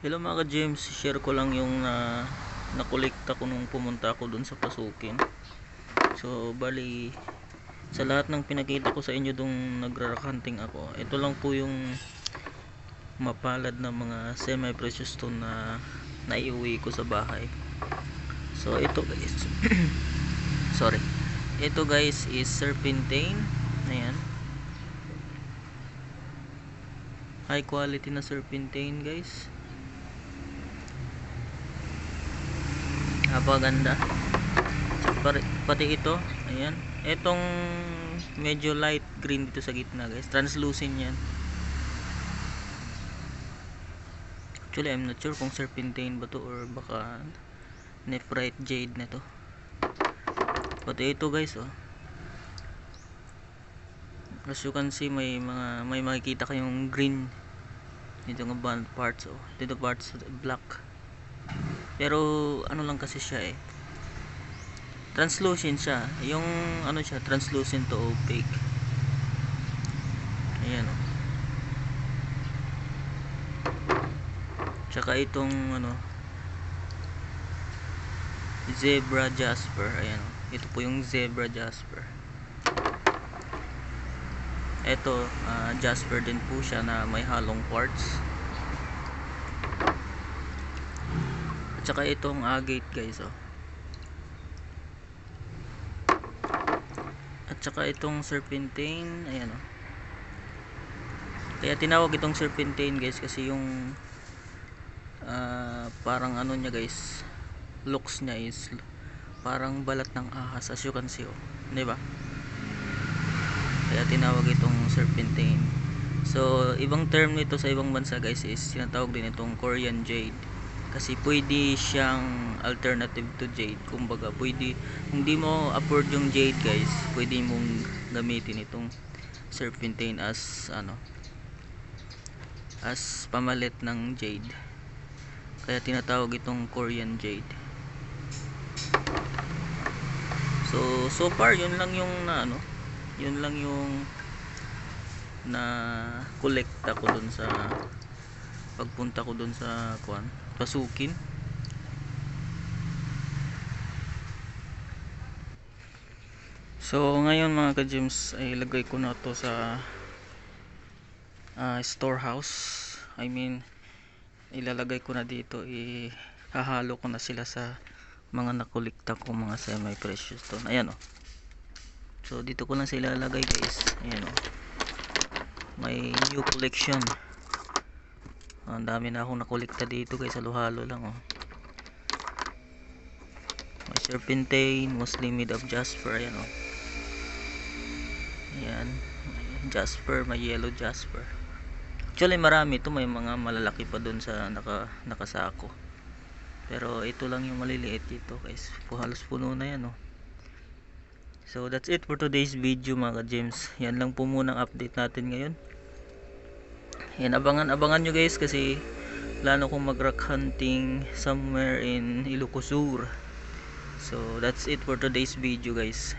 Hello mga James, share ko lang yung na nakolekta ko nung pumunta ako dun sa Pasukin. So, bali sa lahat ng pinakita ko sa inyo dong nagra-hunting ako, ito lang po yung mapalad na mga semi-precious stone na naiuwi ko sa bahay. So, ito guys. Sorry. Ito guys is serpentine. Ayan. High quality na serpentine guys. Napaganda pati, ito ayan. Itong medyo light green dito sa gitna guys. Translucent yan. Actually I'm not sure kung serpentine ba to or baka nephrite jade na to. Pati ito guys oh. As you can see may mga may makikita kayong green. Dito nga band parts oh. Dito parts black pero ano lang kasi siya eh. Translucent siya. Yung ano siya translucent to opaque. Ayan o tsaka itong ano zebra jasper. Ayan o ito po yung zebra jasper. Ito uh, jasper din po siya na may halong quartz At saka itong agate guys oh. At saka itong serpentine, ayan oh. Kaya tinawag itong serpentine guys kasi yung uh, parang ano niya guys, looks niya is parang balat ng ahas as you can see oh. 'Di ba? Kaya tinawag itong serpentine. So, ibang term nito sa ibang bansa guys is tinatawag din itong Korean jade kasi pwede siyang alternative to jade. Kumbaga pwede kung di mo afford yung jade guys. Pwede mong gamitin itong serpentine as ano as pamalit ng jade. Kaya tinatawag itong Korean jade. So so far yun lang yung na ano yun lang yung na kolekta ko dun sa pagpunta ko dun sa kuan pasukin. So ngayon mga ka-gems ay ilagay ko na to sa uh, storehouse. I mean ilalagay ko na dito ihahalo ko na sila sa mga nakulikta ko mga semi precious stone ayan oh. so dito ko lang sila ilalagay guys. Ayan oh. may new collection ang dami na akong nakolekta dito guys halo-halo lang oh. May serpentine mostly made of jasper ayan oh. Ayan. Jasper may yellow jasper. Actually marami ito may mga malalaki pa dun sa naka, nakasako. Pero ito lang yung maliliit dito guys. Halos puno na yan oh. So that's it for today's video mga James yan lang po muna ang update natin ngayon yan abangan abangan nyo guys kasi plano kong mag rock hunting somewhere in Ilocosur. So that's it for today's video guys